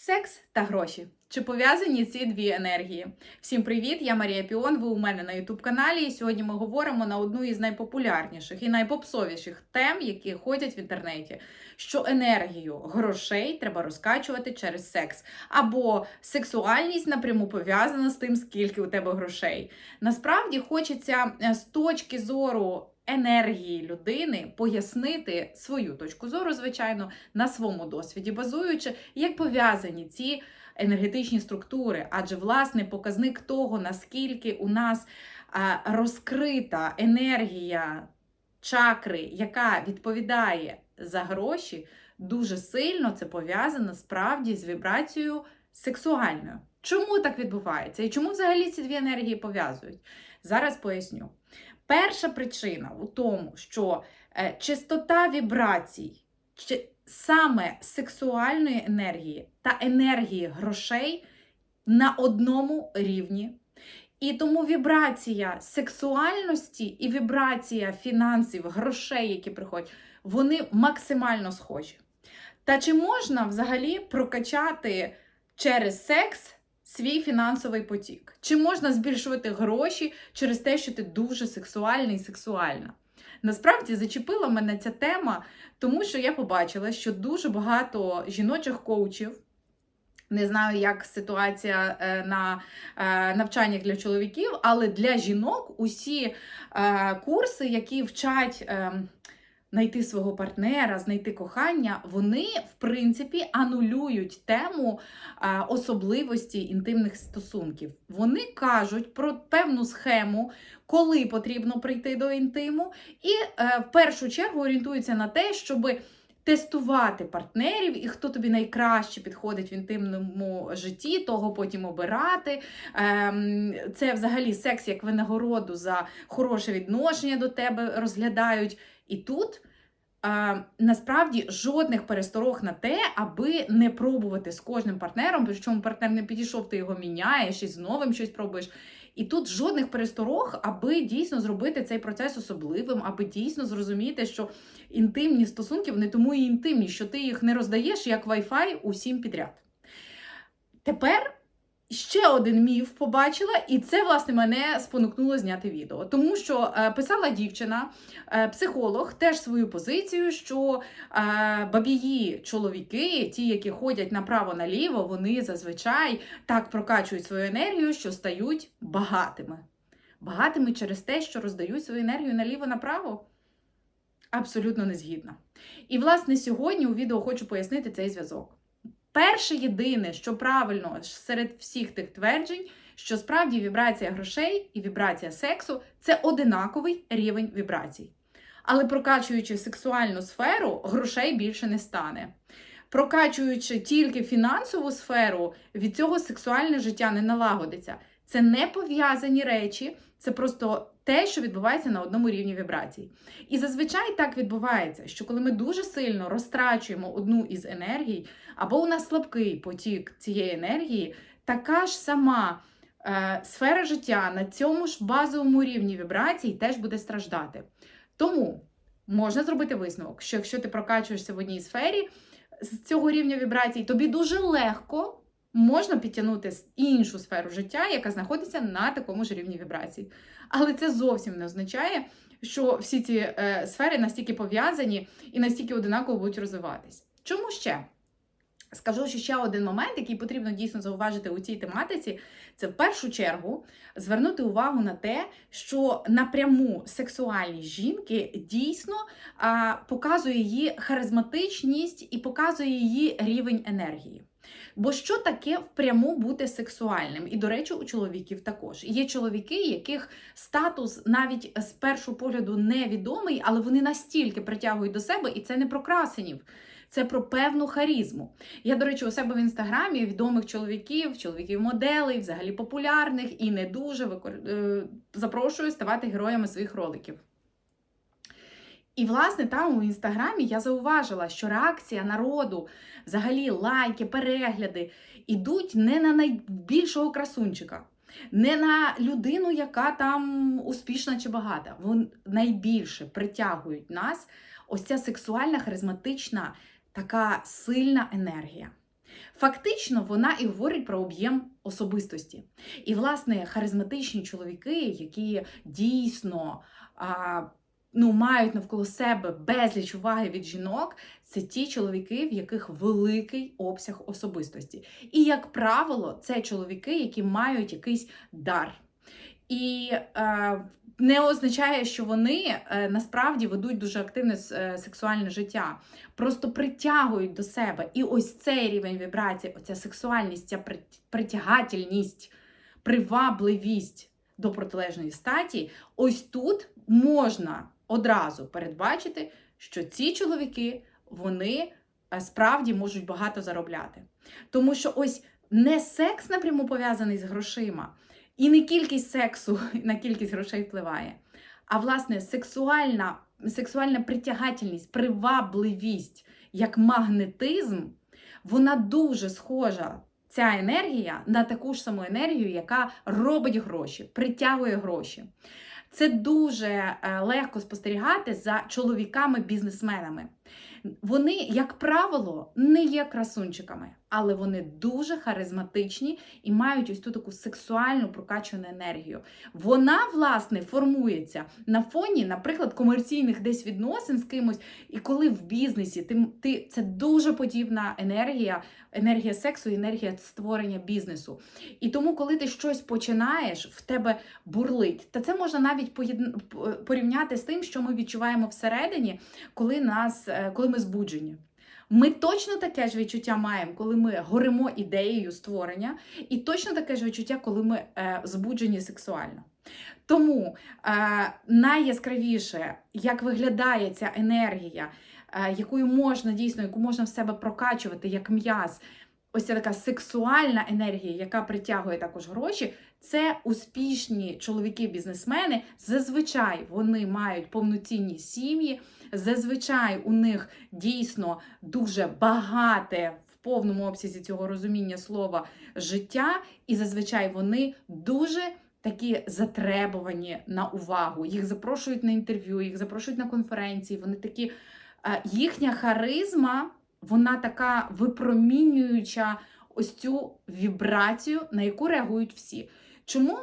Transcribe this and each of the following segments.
Секс та гроші. Чи пов'язані ці дві енергії? Всім привіт! Я Марія Піон. Ви у мене на youtube каналі. І сьогодні ми говоримо на одну із найпопулярніших і найпопсовіших тем, які ходять в інтернеті. Що енергію грошей треба розкачувати через секс, або сексуальність напряму пов'язана з тим, скільки у тебе грошей. Насправді хочеться е, з точки зору. Енергії людини пояснити свою точку зору, звичайно, на своєму досвіді, базуючи, як пов'язані ці енергетичні структури, адже власне показник того, наскільки у нас розкрита енергія чакри, яка відповідає за гроші, дуже сильно це пов'язано справді з вібрацією сексуальною. Чому так відбувається? І чому взагалі ці дві енергії пов'язують? Зараз поясню. Перша причина у тому, що е, чистота вібрацій, саме сексуальної енергії та енергії грошей на одному рівні. І тому вібрація сексуальності і вібрація фінансів, грошей, які приходять, вони максимально схожі. Та чи можна взагалі прокачати через секс свій фінансовий потік? Чи можна збільшувати гроші через те, що ти дуже сексуальний і сексуальна? Насправді зачепила мене ця тема, тому що я побачила, що дуже багато жіночих коучів. Не знаю, як ситуація е, на е, навчаннях для чоловіків, але для жінок усі е, курси, які вчать е, знайти свого партнера, знайти кохання, вони в принципі анулюють тему особливості інтимних стосунків. Вони кажуть про певну схему, коли потрібно прийти до інтиму, і е, в першу чергу орієнтуються на те, щоби тестувати партнерів і хто тобі найкраще підходить в інтимному житті, того потім обирати. Ем, Це взагалі секс як винагороду за хороше відношення до тебе розглядають. І тут. Е, Насправді жодних пересторог на те, аби не пробувати з кожним партнером, причому партнер не підійшов, ти його міняєш і з новим щось пробуєш. І тут жодних пересторог, аби дійсно зробити цей процес особливим, аби дійсно зрозуміти, що інтимні стосунки вони тому і інтимні, що ти їх не роздаєш як Wi-Fi усім підряд. Тепер ще один міф побачила, і це, власне, мене спонукнуло зняти відео. Тому що е, писала дівчина, е, психолог, теж свою позицію, що е, бабії чоловіки, ті, які ходять направо-наліво, вони зазвичай так прокачують свою енергію, що стають багатими. Багатими через те, що роздають свою енергію наліво-направо. Абсолютно не згідна. І, власне, сьогодні у відео хочу пояснити цей зв'язок. Перше єдине, що правильно серед всіх тих тверджень, що справді вібрація грошей і вібрація сексу це одинаковий рівень вібрацій. Але прокачуючи сексуальну сферу, грошей більше не стане. Прокачуючи тільки фінансову сферу, від цього сексуальне життя не налагодиться. Це не пов'язані речі, це просто те, що відбувається на одному рівні вібрацій. І зазвичай так відбувається, що коли ми дуже сильно розтрачуємо одну із енергій, або у нас слабкий потік цієї енергії, така ж сама е, сфера життя на цьому ж базовому рівні вібрацій теж буде страждати. Тому можна зробити висновок, що якщо ти прокачуєшся в одній сфері з цього рівня вібрацій, тобі дуже легко можна підтягнути іншу сферу життя, яка знаходиться на такому ж рівні вібрацій. Але це зовсім не означає, що всі ці е, сфери настільки пов'язані і настільки одинаково будуть розвиватись. Чому ще? Скажу, що ще один момент, який потрібно дійсно зауважити у цій тематиці, це в першу чергу звернути увагу на те, що напряму сексуальність жінки дійсно а, показує її харизматичність і показує її рівень енергії. Бо що таке впряму бути сексуальним? І, до речі, у чоловіків також. Є чоловіки, яких статус навіть з першого погляду невідомий, але вони настільки притягують до себе, і це не про красенів. Це про певну харізму. Я, до речі, у себе в інстаграмі відомих чоловіків, чоловіків-моделей, взагалі популярних і не дуже е, запрошую ставати героями своїх роликів. І, власне, там у інстаграмі я зауважила, що реакція народу, взагалі лайки, перегляди ідуть не на найбільшого красунчика, не на людину, яка там успішна чи багата. Вони найбільше притягують нас ось ця сексуальна, харизматична, така сильна енергія. Фактично, вона і говорить про об'єм особистості. І, власне, харизматичні чоловіки, які дійсно ну, мають навколо себе безліч уваги від жінок, це ті чоловіки, в яких великий обсяг особистості. І, як правило, це чоловіки, які мають якийсь дар. І е, не означає, що вони е, насправді ведуть дуже активне е, сексуальне життя, просто притягують до себе. І ось цей рівень вібрації, оця сексуальність, ця притягательність, привабливість до протилежної статі, ось тут можна одразу передбачити, що ці чоловіки вони е, справді можуть багато заробляти. Тому що ось не секс напряму пов'язаний з грошима. І не кількість сексу на кількість грошей впливає, а власне сексуальна сексуальна притягательність, привабливість як магнетизм, вона дуже схожа, ця енергія, на таку ж саму енергію, яка робить гроші, притягує гроші. Це дуже е, легко спостерігати за чоловіками-бізнесменами. Вони, як правило, не є красунчиками, але вони дуже харизматичні і мають ось ту таку сексуальну прокачану енергію. Вона, власне, формується на фоні, наприклад, комерційних десь відносин з кимось. І коли в бізнесі ти, ти це дуже подібна енергія, енергія сексу, енергія створення бізнесу. І тому, коли ти щось починаєш, в тебе бурлить. Та це можна навіть порівняти з тим, що ми відчуваємо всередині, коли нас е, коли ми збуджені. Ми точно таке ж відчуття маємо, коли ми горимо ідеєю створення, і точно таке ж відчуття, коли ми е, збуджені сексуально. Тому е, найяскравіше, як виглядає ця енергія, е, якою можна дійсно, яку можна в себе прокачувати як м'яз, ось ця така сексуальна енергія, яка притягує також гроші, це успішні чоловіки-бізнесмени. Зазвичай вони мають повноцінні сім'ї. Зазвичай у них дійсно дуже багате в повному обсязі цього розуміння слова життя, і зазвичай вони дуже такі затребувані на увагу. Їх запрошують на інтерв'ю, їх запрошують на конференції. Вони такі е, їхня харизма, вона така випромінююча ось цю вібрацію, на яку реагують всі. Чому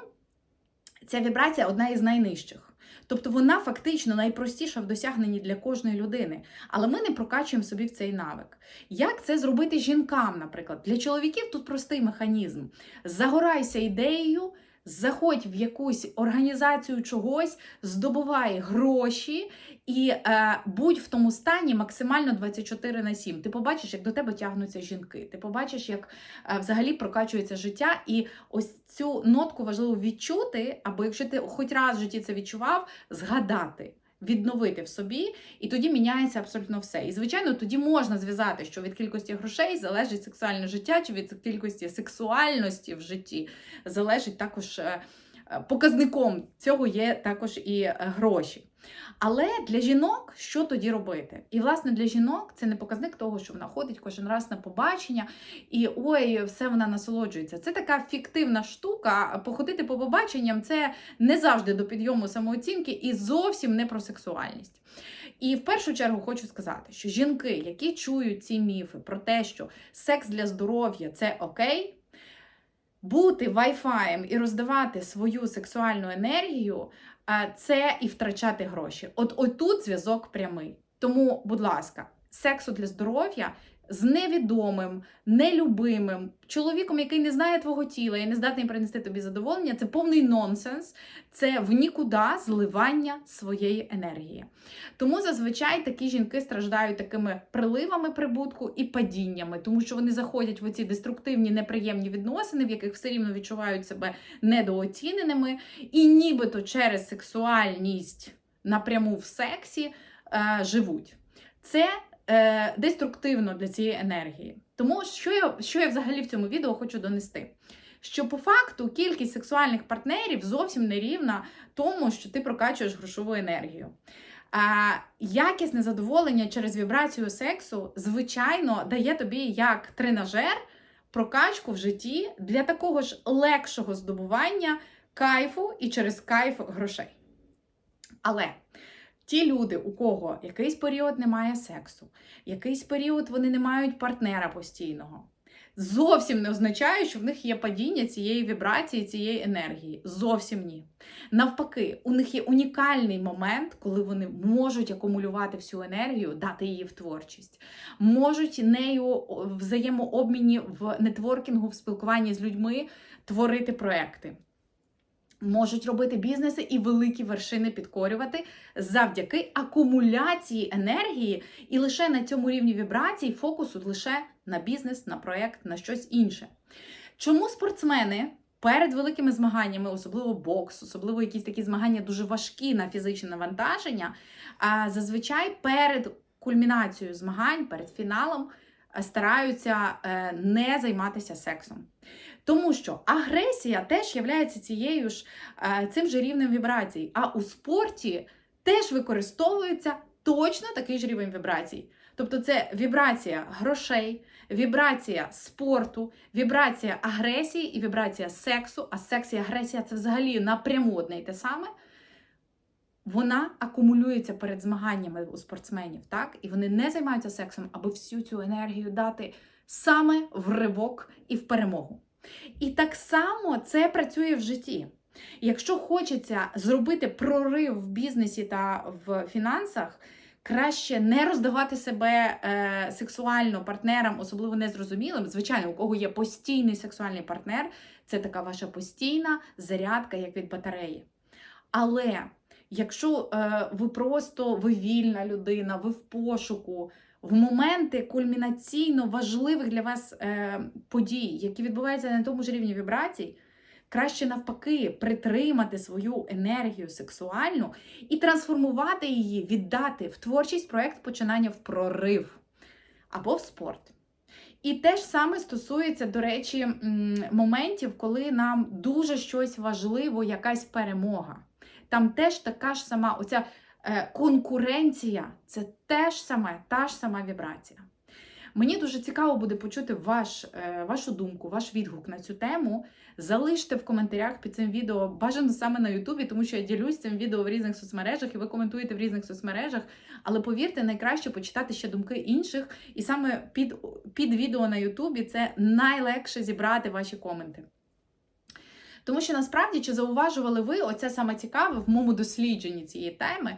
ця вібрація одна із найнижчих? Тобто вона фактично найпростіша в досягненні для кожної людини. Але ми не прокачуємо собі в цей навик. Як це зробити жінкам, наприклад? Для чоловіків тут простий механізм. Загорайся ідеєю. Заходь в якусь організацію чогось, здобувай гроші і е, будь в тому стані максимально 24 на 7. Ти побачиш, як до тебе тягнуться жінки. Ти побачиш, як е, взагалі прокачується життя. І ось цю нотку важливо відчути, або якщо ти хоч раз в житті це відчував, згадати. Відновити в собі, і тоді міняється абсолютно все. І, звичайно, тоді можна зв'язати, що від кількості грошей залежить сексуальне життя, чи від кількості сексуальності в житті залежить також е, показником цього є також і е, гроші. Але для жінок що тоді робити? І, власне, для жінок це не показник того, що вона ходить кожен раз на побачення і ой, все вона насолоджується. Це така фіктивна штука. Походити по побаченням це не завжди до підйому самооцінки і зовсім не про сексуальність. І в першу чергу хочу сказати, що жінки, які чують ці міфи про те, що секс для здоров'я це окей. Бути вайфаєм і роздавати свою сексуальну енергію це і втрачати гроші. От отут зв'язок прямий. Тому, будь ласка, сексу для здоров'я з невідомим, нелюбимим чоловіком, який не знає твого тіла і не здатний принести тобі задоволення, це повний нонсенс, це в нікуди зливання своєї енергії. Тому зазвичай такі жінки страждають такими приливами прибутку і падіннями, тому що вони заходять в оці деструктивні, неприємні відносини, в яких все рівно відчувають себе недооціненими, і нібито через сексуальність напряму в сексі е, живуть. Це е, деструктивно для цієї енергії. Тому що я, що я взагалі в цьому відео хочу донести? Що по факту кількість сексуальних партнерів зовсім не рівна тому, що ти прокачуєш грошову енергію. А, Якісне задоволення через вібрацію сексу, звичайно, дає тобі як тренажер прокачку в житті для такого ж легшого здобування кайфу і через кайф грошей. Але Ті люди, у кого якийсь період немає сексу, якийсь період вони не мають партнера постійного. зовсім не означає, що в них є падіння цієї вібрації, цієї енергії. Зовсім ні. Навпаки, у них є унікальний момент, коли вони можуть акумулювати всю енергію, дати її в творчість, можуть нею взаємообміні в нетворкінгу, в спілкуванні з людьми творити проекти. Можуть робити бізнеси і великі вершини підкорювати завдяки акумуляції енергії, і лише на цьому рівні вібрацій фокусу лише на бізнес, на проєкт, на щось інше. Чому спортсмени перед великими змаганнями, особливо бокс, особливо якісь такі змагання дуже важкі на фізичне навантаження, а зазвичай перед кульмінацією змагань, перед фіналом е, стараються е, не займатися сексом. Тому що агресія теж є цією ж е, цим же рівнем вібрацій. А у спорті теж використовується точно такий ж рівень вібрацій. Тобто це вібрація грошей, вібрація спорту, вібрація агресії і вібрація сексу. А секс і агресія це взагалі напряму одне й те саме. Вона акумулюється перед змаганнями у спортсменів, так? І вони не займаються сексом, аби всю цю енергію дати саме в ривок і в перемогу. І так само це працює в житті. Якщо хочеться зробити прорив в бізнесі та в фінансах, краще не роздавати себе е, сексуально партнерам, особливо незрозумілим. Звичайно, у кого є постійний сексуальний партнер, це така ваша постійна зарядка, як від батареї. Але якщо е, ви просто ви вільна людина, ви в пошуку, в моменти кульмінаційно важливих для вас е, подій, які відбуваються на тому ж рівні вібрацій, краще навпаки притримати свою енергію сексуальну і трансформувати її, віддати в творчість проєкт починання в прорив або в спорт. І те ж саме стосується, до речі, моментів, коли нам дуже щось важливо, якась перемога. Там теж така ж сама оця конкуренція це теж саме, та ж сама вібрація. Мені дуже цікаво буде почути ваш, е, вашу думку, ваш відгук на цю тему. Залиште в коментарях під цим відео, бажано саме на Ютубі, тому що я ділюсь цим відео в різних соцмережах і ви коментуєте в різних соцмережах. Але повірте, найкраще почитати ще думки інших. І саме під, під відео на Ютубі це найлегше зібрати ваші коменти. Тому що насправді, чи зауважували ви, оце саме цікаве в моєму дослідженні цієї теми.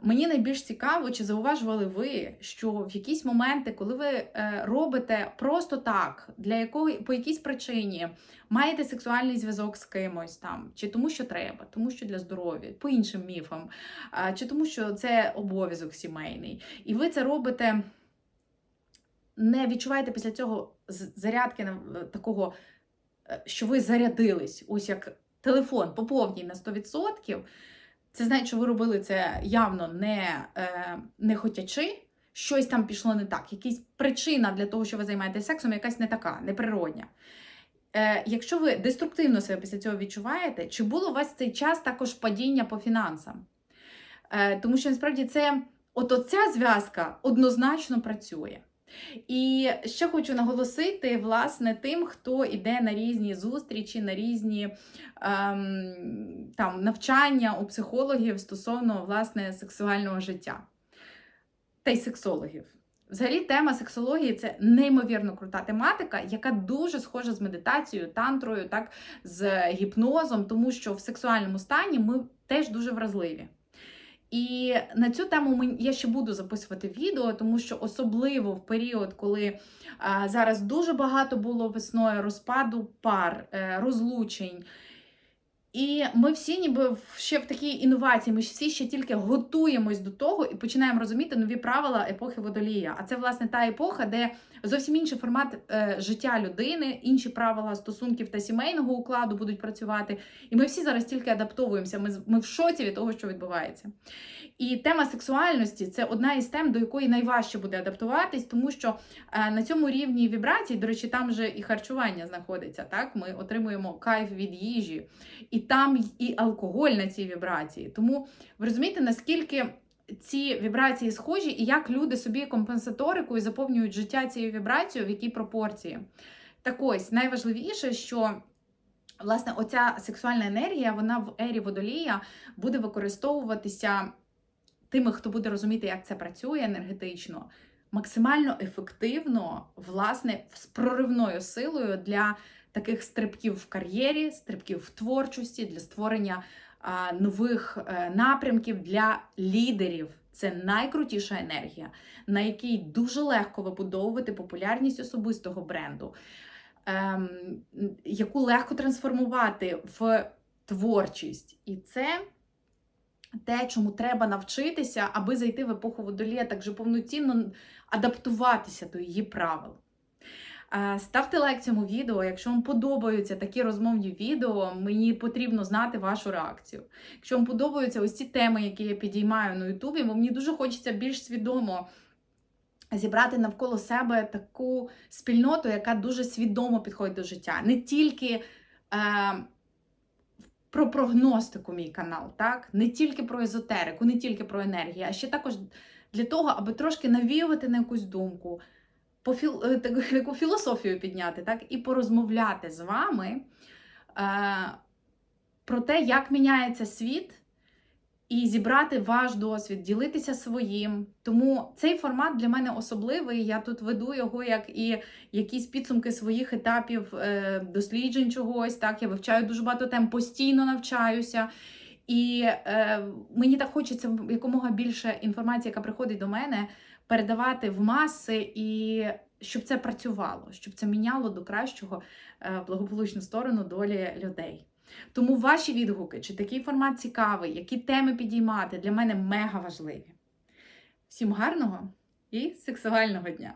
Мені найбільш цікаво, чи зауважували ви, що в якісь моменти, коли ви е, робите просто так, для якої по якійсь причині маєте сексуальний зв'язок з кимось там, чи тому, що треба, тому що для здоров'я, по іншим міфам, чи тому, що це обов'язок сімейний, і ви це робите, не відчуваєте після цього зарядки на такого Е, що ви зарядились, ось як телефон поповній на 100%, це значить, що ви робили це явно не, е, не хотячи, щось там пішло не так. Якась причина для того, що ви займаєтеся сексом, якась не така, неприродня. Е, Якщо ви деструктивно себе після цього відчуваєте, чи було у вас цей час також падіння по фінансам? Е, Тому що насправді це от оця зв'язка однозначно працює. І ще хочу наголосити, власне, тим, хто йде на різні зустрічі, на різні ем, там, навчання у психологів стосовно власне сексуального життя та й сексологів. Взагалі, тема сексології це неймовірно крута тематика, яка дуже схожа з медитацією, тантрою, так, з гіпнозом, тому що в сексуальному стані ми теж дуже вразливі. І на цю тему я ще буду записувати відео, тому що особливо в період, коли зараз дуже багато було весною розпаду пар, е, розлучень. І ми всі, ніби ще в такій інновації, ми всі ще тільки готуємось до того і починаємо розуміти нові правила епохи водолія. А це, власне, та епоха, де зовсім інший формат е, життя людини, інші правила стосунків та сімейного укладу будуть працювати. І ми всі зараз тільки адаптовуємося. Ми ми в шоці від того, що відбувається. І тема сексуальності це одна із тем, до якої найважче буде адаптуватись, тому що е, на цьому рівні вібрацій, до речі, там вже і харчування знаходиться. Так, ми отримуємо кайф від їжі, і там і алкоголь на цій вібрації. Тому ви розумієте, наскільки. Ці вібрації схожі, і як люди собі компенсаторикою заповнюють життя цією вібрацією, в якій пропорції. Так ось найважливіше, що власне оця сексуальна енергія, вона в ері водолія буде використовуватися тими, хто буде розуміти, як це працює енергетично, максимально ефективно, власне, з проривною силою для таких стрибків в кар'єрі, стрибків в творчості, для створення нових е, напрямків для лідерів. Це найкрутіша енергія, на якій дуже легко вибудовувати популярність особистого бренду, ем, яку легко трансформувати в творчість. І це те, чому треба навчитися, аби зайти в епоху водолія, так же повноцінно адаптуватися до її правил. Ставте лайк цьому відео. Якщо вам подобаються такі розмовні відео, мені потрібно знати вашу реакцію. Якщо вам подобаються ось ці теми, які я підіймаю на Ютубі, бо мені дуже хочеться більш свідомо зібрати навколо себе таку спільноту, яка дуже свідомо підходить до життя. Не тільки е, про прогностику мій канал, так? не тільки про езотерику, не тільки про енергію, а ще також для того, аби трошки навіювати на якусь думку по філ... е, таку, філософію підняти, так, і порозмовляти з вами е, про те, як міняється світ, і зібрати ваш досвід, ділитися своїм. Тому цей формат для мене особливий. Я тут веду його як і якісь підсумки своїх етапів е, досліджень чогось. Так, я вивчаю дуже багато тем, постійно навчаюся. І е, мені так хочеться якомога більше інформації, яка приходить до мене, передавати в маси, і щоб це працювало, щоб це міняло до кращого е, благополучну сторону долі людей. Тому ваші відгуки, чи такий формат цікавий, які теми підіймати, для мене мега важливі. Всім гарного і сексуального дня!